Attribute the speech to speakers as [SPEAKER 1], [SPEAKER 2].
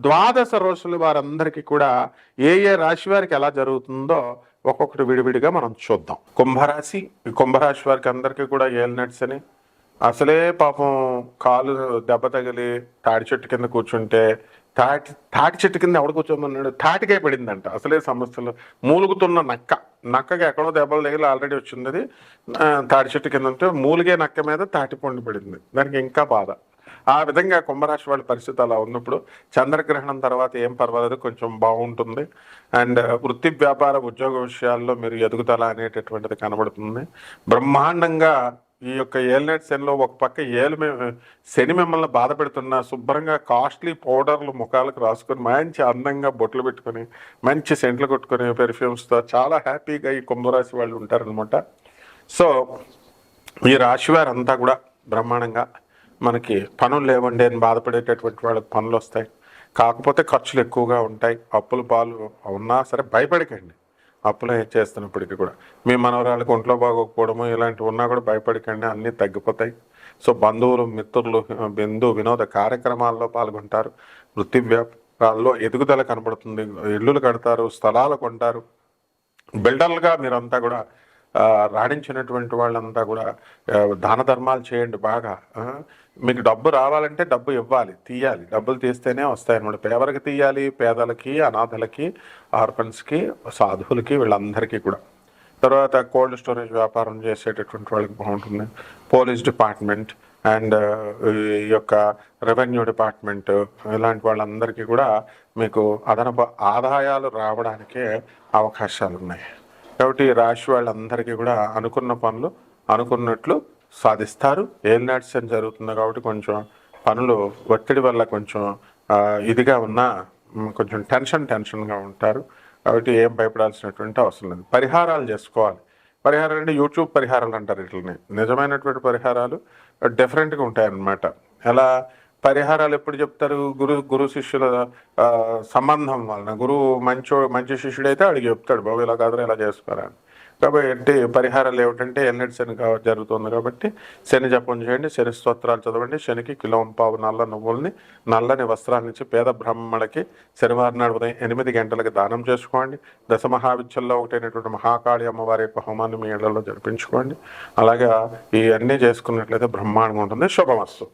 [SPEAKER 1] ద్వాదశ రోజులు వారందరికీ కూడా ఏ ఏ రాశి వారికి ఎలా జరుగుతుందో ఒక్కొక్కటి విడివిడిగా మనం చూద్దాం. కుంభరాశి కుంభరాశి వారికి అందరికీ కూడా ఏల్ నట్స్ అని. అసలే పాపం కాలు దెబ్బ తగిలి తాడి చెట్టు కింద కూర్చుంటే తాటి తాటి చెట్టు కింద ఎవడు కూర్చోమన్నాడు? తాటికే పడిందంట. అసలే సమస్యలు. మూలుగుతున్న నక్క. నక్కకి ఎక్కడో దెబ్బలు తగిలి ఆల్రెడీ వచ్చింది అది. తాటి చెట్టు కింద ఉంటే మూలిగే నక్క మీద తాటి పండు పడింది. దానికి ఇంకా బాధ. ఆ విధంగా కుంభరాశి వాళ్ళ పరిస్థితి అలా ఉన్నప్పుడు చంద్రగ్రహణం తర్వాత ఏం పర్వాలేదు కొంచెం బాగుంటుంది. అండ్ వృత్తి వ్యాపార ఉద్యోగ విషయాల్లో మీరు ఎదుగుదల అనేటటువంటిది కనబడుతుంది. బ్రహ్మాండంగా ఈ యొక్క ఏల్నెట్ శనిలో ఒక పక్క ఏలు శని మిమ్మల్ని బాధ పెడుతున్న శుభ్రంగా కాస్ట్లీ పౌడర్లు ముఖాలకు రాసుకొని మంచి అందంగా బొట్లు పెట్టుకొని మంచి సెంట్లు కొట్టుకొని పెర్ఫ్యూమ్స్తో చాలా హ్యాపీగా ఈ కుంభరాశి వాళ్ళు ఉంటారనమాట సో ఈ రాశి వారంతా కూడా బ్రహ్మాండంగా మనకి పనులు లేవండి అని బాధపడేటటువంటి వాళ్ళకి పనులు వస్తాయి. కాకపోతే ఖర్చులు ఎక్కువగా ఉంటాయి. అప్పులు పాలు ఉన్నా సరే భయపడకండి. అప్పులు చేస్తున్నప్పటికీ కూడా. మీ మనవరాళ్ళకి ఒంట్లో బాగోకపోవడము ఇలాంటివి ఉన్నా కూడా భయపడకండి. అన్నీ తగ్గిపోతాయి. సో బంధువులు మిత్రులు బిందు వినోద కార్యక్రమాల్లో పాల్గొంటారు. వృత్తి వ్యాపారాల్లో ఎదుగుదల కనబడుతుంది. ఇల్లులు కడతారు స్థలాలు కొంటారు. బిల్డర్లుగా మీరంతా కూడా రాణించినటువంటి వాళ్ళంతా కూడా దాన ధర్మాలు చేయండి బాగా. మీకు డబ్బు రావాలంటే డబ్బు ఇవ్వాలి తీయాలి. డబ్బులు తీస్తేనే వస్తాయన్నమాట. పేదలకు తీయాలి పేదలకి అనాథలకి ఆర్ఫన్స్కి సాధువులకి వీళ్ళందరికీ కూడా. తర్వాత కోల్డ్ స్టోరేజ్ వ్యాపారం చేసేటటువంటి వాళ్ళకి బాగుంటుంది. పోలీస్ డిపార్ట్మెంట్ అండ్ ఈ యొక్క రెవెన్యూ డిపార్ట్మెంట్ ఇలాంటి వాళ్ళందరికీ కూడా మీకు అదనపు ఆదాయాలు రావడానికే అవకాశాలు ఉన్నాయి కాబట్టి రాశి వాళ్ళందరికీ కూడా అనుకున్న పనులు అనుకున్నట్లు సాధిస్తారు. ఏం అని జరుగుతుంది కాబట్టి కొంచెం పనులు ఒత్తిడి వల్ల కొంచెం ఇదిగా ఉన్నా కొంచెం టెన్షన్ టెన్షన్గా ఉంటారు. కాబట్టి ఏం భయపడాల్సినటువంటి అవసరం లేదు. పరిహారాలు చేసుకోవాలి. పరిహారాలు అంటే యూట్యూబ్ పరిహారాలు అంటారు వీటిని. నిజమైనటువంటి పరిహారాలు డిఫరెంట్గా ఉంటాయన్నమాట. ఎలా? పరిహారాలు ఎప్పుడు చెప్తారు? గురు గురు శిష్యుల సంబంధం వలన. గురువు మంచో మంచి శిష్యుడైతే అడిగి చెప్తాడు బాబు ఇలా కాదు ఇలా చేసుకోరాని కాబట్టి పరిహారాలు ఏమిటంటే ఎన్నటి శని జరుగుతుంది కాబట్టి శని జపం చేయండి శని స్తోత్రాలు చదవండి శనికి కిలోంపావు నల్ల నువ్వుల్ని నల్లని వస్త్రాన్నిచ్చి పేద బ్రాహ్మణులకి శనివారం నాడు ఉదయం ఎనిమిది గంటలకి దానం చేసుకోండి. దశ మహావిద్యల్లో ఒకటైనటువంటి మహాకాళి అమ్మవారి యొక్క హోమాన్ని మీ ఇళ్ళలో జరిపించుకోండి. అలాగే ఇవన్నీ చేసుకున్నట్లయితే బ్రహ్మాండంగా ఉంటుంది. శుభమస్తు.